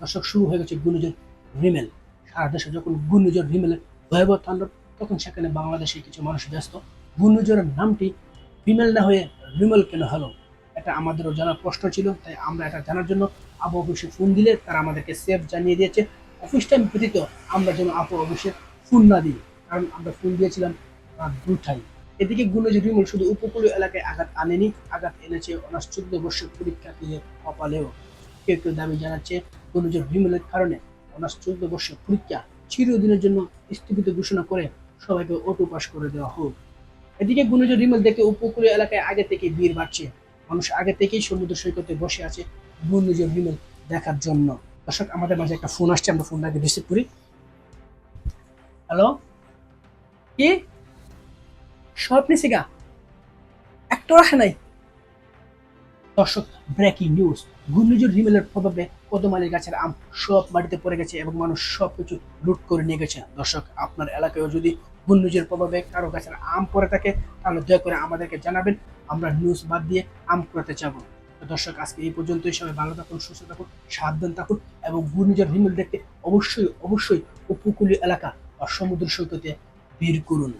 দর্শক, শুরু হয়ে গেছে ঘূর্ণিঝড় রিমেল। সারা দেশে যখন ঘূর্ণিঝড় রিমেলের ভয়াবহ তাণ্ডব, তখন সেখানে বাংলাদেশে কিছু মানুষ ব্যস্ত। ঘূর্ণিঝড়ের নামটি রিমেল না হয়ে রিমেল কেন হলো? এটা আমাদেরও জানার প্রশ্ন ছিল, তাই আমরা এটা জানার জন্য আবু অফিসে ফোন দিলে তারা আমাদেরকে সেফ জানিয়ে দিয়েছে। অফিস টাইম ব্যতীত আমরা যেন আপু অফিসে ফোন না দিই, কারণ আমরা ফোন দিয়েছিলাম রাত দুটাই এদিকে ঘূর্ণিঝড় রিমেল শুধু উপকূলীয় এলাকায় আঘাত আনেনি, আঘাত এনেছে অনার্স চোদ্দ বর্ষের পরীক্ষার্থীদের কপালেও। কেউ কেউ দাবি জানাচ্ছে ঘূর্ণিঝড় রিমেলের কারণে অনার্স চোদ্দ বর্ষের পরীক্ষা চিরদিনের জন্য স্থগিত ঘোষণা করে সবাইকে অটো পাস করে দেওয়া হোক। এদিকে ঘূর্ণিঝড় রিমেল দেখে উপকূলীয় এলাকায় আগে থেকে ভিড় বাড়ছে। মানুষ আগে থেকেই সমুদ্র সৈকতে বসে আছে ঘূর্ণিঝড় রিমেল দেখার জন্য। দর্শক, আমাদের মাঝে একটা ফোন আসছে, আমরা ফোনটাকে রিসিভ করি। হ্যালো কি? সব নিছি একটা আসে নাই? দর্শক ব্রেকিং নিউজ ঘূর্ণিঝড় হিমেলের প্রভাবে কদমালি গাছের আম সব মাটিতে পড়ে গেছে এবং মানুষ সব কিছু লুট করে নিয়ে গেছে। দর্শক, আপনার এলাকায়ও যদি ঘূর্ণিঝড়ের প্রভাবে কারও গাছের আম পড়ে থাকে, তাহলে দয়া করে আমাদেরকে জানাবেন। আমরা নিউজ বাদ দিয়ে আম কুড়াতে যাব। দর্শক, আজকে এই পর্যন্তই। সবাই ভালো থাকুন, সুস্থ থাকুন, সাবধান থাকুন এবং ঘূর্ণিঝড় হিমেল দেখতে অবশ্যই অবশ্যই উপকূলীয় এলাকা বা সমুদ্র সৈকতে ভিড় করুন।